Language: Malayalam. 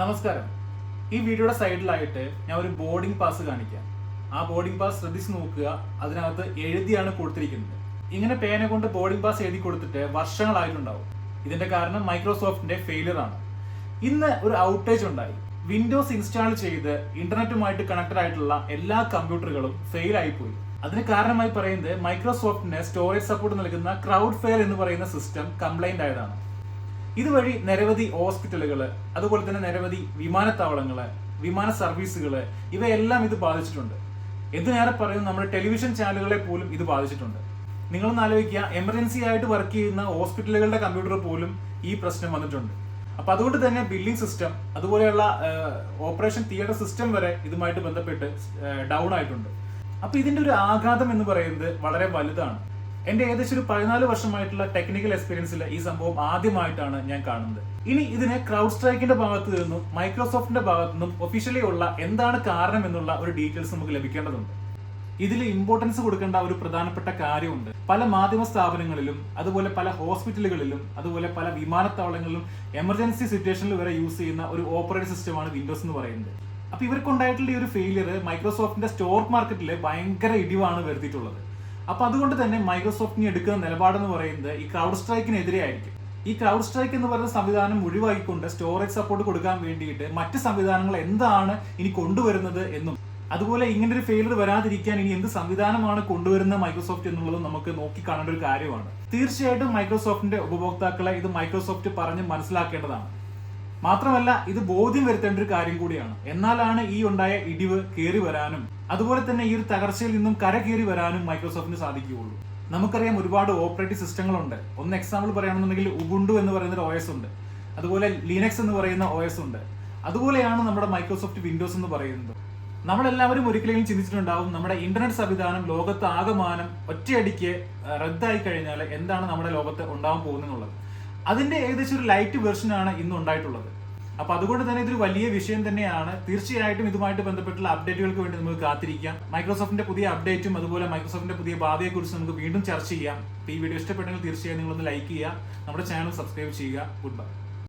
നമസ്കാരം. ഈ വീഡിയോയുടെ സൈഡിലായിട്ട് ഞാൻ ഒരു ബോർഡിംഗ് പാസ് കാണിക്കാം. ആ ബോർഡിംഗ് പാസ് ശ്രദ്ധിച്ച് നോക്കുക. അതിനകത്ത് എഴുതിയാണ് കൊടുത്തിരിക്കുന്നത്. ഇങ്ങനെ പേന കൊണ്ട് ബോർഡിംഗ് പാസ് എഴുതി കൊടുത്തിട്ട് വർഷങ്ങളായിട്ടുണ്ടാവും. ഇതിന്റെ കാരണം മൈക്രോസോഫ്റ്റിന്റെ ഫെയിലിയർ ആണ്. ഇന്ന് ഒരു ഔട്ടേജ് ഉണ്ടായി. വിൻഡോസ് ഇൻസ്റ്റാൾ ചെയ്ത് ഇന്റർനെറ്റുമായിട്ട് കണക്റ്റഡ് ആയിട്ടുള്ള എല്ലാ കമ്പ്യൂട്ടറുകളും ഫെയിൽ ആയിപ്പോയി. അതിന് കാരണമായി പറയുന്നത് മൈക്രോസോഫ്റ്റിന് സ്റ്റോറേജ് സപ്പോർട്ട് നൽകുന്ന ക്രൗഡ് ഫെയർ എന്ന് പറയുന്ന സിസ്റ്റം കംപ്ലൈന്റ് ആയതാണ്. ഇതുവഴി നിരവധി ഹോസ്പിറ്റലുകൾ അതുപോലെ തന്നെ നിരവധി വിമാനത്താവളങ്ങൾ വിമാന സർവീസുകൾ ഇവയെല്ലാം ഇത് ബാധിച്ചിട്ടുണ്ട്. എന്തിനേറെ പറയുന്നു നമ്മുടെ ടെലിവിഷൻ ചാനലുകളെ പോലും ഇത് ബാധിച്ചിട്ടുണ്ട്. നിങ്ങളൊന്ന് ആലോചിക്കുക എമർജൻസി ആയിട്ട് വർക്ക് ചെയ്യുന്ന ഹോസ്പിറ്റലുകളുടെ കമ്പ്യൂട്ടർ പോലും ഈ പ്രശ്നം വന്നിട്ടുണ്ട്. അപ്പൊ അതുകൊണ്ട് തന്നെ ബില്ലിംഗ് സിസ്റ്റം അതുപോലെയുള്ള ഓപ്പറേഷൻ തിയേറ്റർ സിസ്റ്റം വരെ ഇതുമായിട്ട് ബന്ധപ്പെട്ട് ഡൗൺ ആയിട്ടുണ്ട്. അപ്പൊ ഇതിന്റെ ഒരു ആഘാതം എന്ന് പറയുന്നത് വളരെ വലുതാണ്. എന്റെ ഏകദേശം ഒരു പതിനാല് വർഷമായിട്ടുള്ള ടെക്നിക്കൽ എക്സ്പീരിയൻസിൽ ഈ സംഭവം ആദ്യമായിട്ടാണ് ഞാൻ കാണുന്നത്. ഇനി ഇതിനെ ക്രൗഡ് സ്ട്രൈക്കിന്റെ ഭാഗത്തു നിന്നും മൈക്രോസോഫ്റ്റിന്റെ ഭാഗത്തു നിന്നും ഒഫീഷ്യലി ഉള്ള എന്താണ് കാരണം എന്നുള്ള ഒരു ഡീറ്റെയിൽസ് നമുക്ക് ലഭിക്കേണ്ടതുണ്ട്. ഇതിൽ ഇമ്പോർട്ടൻസ് കൊടുക്കേണ്ട ഒരു പ്രധാനപ്പെട്ട കാര്യമുണ്ട്. പല മാധ്യമ സ്ഥാപനങ്ങളിലും അതുപോലെ പല ഹോസ്പിറ്റലുകളിലും അതുപോലെ പല വിമാനത്താവളങ്ങളിലും എമർജൻസി സിറ്റുവേഷനിൽ വരെ യൂസ് ചെയ്യുന്ന ഒരു ഓപ്പറേറ്റിംഗ് സിസ്റ്റമാണ് വിൻഡോസ് എന്ന് പറയുന്നത്. അപ്പൊ ഇവർക്കുണ്ടായിട്ടുള്ള ഈ ഒരു ഫെയിലിയർ മൈക്രോസോഫ്റ്റിന്റെ സ്റ്റോക്ക് മാർക്കറ്റിൽ ഭയങ്കര ഇടിവാണ് വരുത്തിയിട്ടുള്ളത്. അപ്പൊ അതുകൊണ്ട് തന്നെ മൈക്രോസോഫ്റ്റിന് എടുക്കുന്ന നിലപാടെന്ന് പറയുന്നത് ഈ ക്രൗഡ് സ്ട്രൈക്കിനെതിരെ ആയിരിക്കും. ഈ ക്രൗഡ് സ്ട്രൈക്ക് എന്ന് പറയുന്ന സംവിധാനം ഒഴിവാക്കിക്കൊണ്ട് സ്റ്റോറേജ് സപ്പോർട്ട് കൊടുക്കാൻ വേണ്ടിയിട്ട് മറ്റ് സംവിധാനങ്ങൾ എന്താണ് ഇനി കൊണ്ടുവരുന്നത് എന്നും അതുപോലെ ഇങ്ങനെ ഒരു ഫെയിലർ വരാതിരിക്കാൻ ഇനി എന്ത് സംവിധാനമാണ് കൊണ്ടുവരുന്നത് മൈക്രോസോഫ്റ്റ് എന്നുള്ളത് നമുക്ക് നോക്കി കാണേണ്ട ഒരു കാര്യമാണ്. തീർച്ചയായിട്ടും മൈക്രോസോഫ്റ്റിന്റെ ഉപഭോക്താക്കളെ ഇത് മൈക്രോസോഫ്റ്റ് പറഞ്ഞ് മനസ്സിലാക്കേണ്ടതാണ്. മാത്രമല്ല ഇത് ബോധ്യം വരുത്തേണ്ട ഒരു കാര്യം കൂടിയാണ്. എന്നാലാണ് ഈ ഉണ്ടായ ഇടിവ് കയറി വരാനും അതുപോലെ തന്നെ ഈ ഒരു തകർച്ചയിൽ നിന്നും കര കയറി വരാനും മൈക്രോസോഫ്റ്റിന് സാധിക്കുകയുള്ളൂ. നമുക്കറിയാം ഒരുപാട് ഓപ്പറേറ്റിംഗ് സിസ്റ്റങ്ങളുണ്ട്. ഒന്ന് എക്സാമ്പിൾ പറയുകയാണെന്നുണ്ടെങ്കിൽ ഉബുണ്ടു എന്ന് പറയുന്ന ഒരു OS ഉണ്ട്. അതുപോലെ ലിനക്സ് എന്ന് പറയുന്ന OS ഉണ്ട്. അതുപോലെയാണ് നമ്മുടെ മൈക്രോസോഫ്റ്റ് വിൻഡോസ് എന്ന് പറയുന്നത്. നമ്മളെല്ലാവരും ഒരിക്കലെങ്കിലും ചിന്തിച്ചിട്ടുണ്ടാവും നമ്മുടെ ഇന്റർനെറ്റ് സംവിധാനം ലോകത്ത് ആകമാനം ഒറ്റയടിക്ക് റദ്ദായി കഴിഞ്ഞാൽ എന്താണ് നമ്മുടെ ലോകത്ത് ഉണ്ടാവാൻ പോകുന്നത് അതിന്റെ ഏകദേശം ഒരു ലൈറ്റ് വെർഷനാണ് ഇന്ന് ഉണ്ടായിട്ടുള്ളത്. അപ്പൊ അതുകൊണ്ട് തന്നെ ഇതൊരു വലിയ വിഷയം തന്നെയാണ്. തീർച്ചയായിട്ടും ഇതുമായിട്ട് ബന്ധപ്പെട്ടുള്ള അപ്ഡേറ്റുകൾക്ക് വേണ്ടി നമുക്ക് കാത്തിരിക്കാം. മൈക്രോസോഫ്റ്റിന്റെ പുതിയ അപ്ഡേറ്റും അതുപോലെ മൈക്രോസോഫ്റ്റിന്റെ പുതിയ ഭാവിയെ കുറിച്ച് നമുക്ക് വീണ്ടും ചർച്ച ചെയ്യാം. ഈ വീഡിയോ ഇഷ്ടപ്പെട്ടെങ്കിൽ തീർച്ചയായും നിങ്ങളൊന്ന് ലൈക്ക് ചെയ്യുക. നമ്മുടെ ചാനൽ സബ്സ്ക്രൈബ് ചെയ്യുക. Good bye